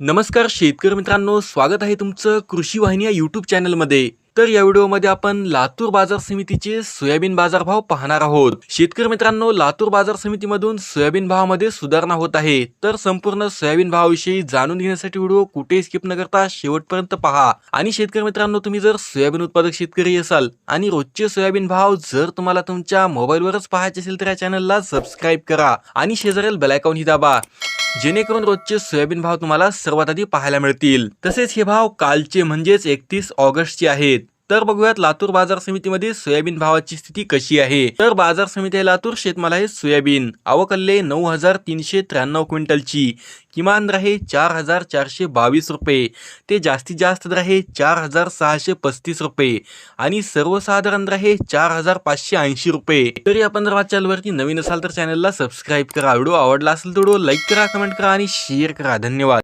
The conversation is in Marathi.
नमस्कार शेतकरी मित्रांनो स्वागत आहे तुमचं कृषी वाहिनी या यूट्यूब चॅनलमध्ये तर या व्हिडिओमध्ये आपण लातूर बाजार समितीचे सोयाबीन बाजारभाव पाहणार आहोत. शेतकरी मित्रांनो लातूर बाजार समितीमधून सोयाबीन भावामध्ये सुधारणा होत आहे. तर संपूर्ण सोयाबीन भावाविषयी जाणून घेण्यासाठी व्हिडिओ कुठेही स्किप न करता शेवटपर्यंत पहा. आणि शेतकरी मित्रांनो तुम्ही जर सोयाबीन उत्पादक शेतकरी असाल आणि रोजचे सोयाबीन भाव जर तुम्हाला तुमच्या मोबाईलवरच पाहायचे असेल तर या चॅनलला सबस्क्राईब करा. आणि शेजारील बेलायकॉन ही दाबा. जेणेकरून रोजचे सोयाबीन भाव तुम्हाला सर्वात आधी पाहायला मिळतील. तसेच हे भाव कालचे म्हणजेच एकतीस ऑगस्टचे आहेत. तर बघूयात लातूर बाजार समितीमध्ये सोयाबीन भावाची स्थिती कशी आहे? तर बाजार समिती आहे लातूर शेतमाल आहे सोयाबीन. आवकल्ले नऊ हजार तीनशे त्र्याण्णव क्विंटलची. किमान दर आहे चार हजार चारशे बावीस रुपये. ते जास्तीत जास्त दर आहे चार हजार सहाशे पस्तीस रुपये. आणि सर्वसाधारण दर आहे चार हजार पाचशे ऐंशी रुपये. तरी आपण जर चॅनलवरती नवीन असाल तर चॅनलला सबस्क्राईब करा. व्हिडिओ आवडला असेल तर व्हिडिओ लाईक करा कमेंट करा आणि शेअर करा. धन्यवाद.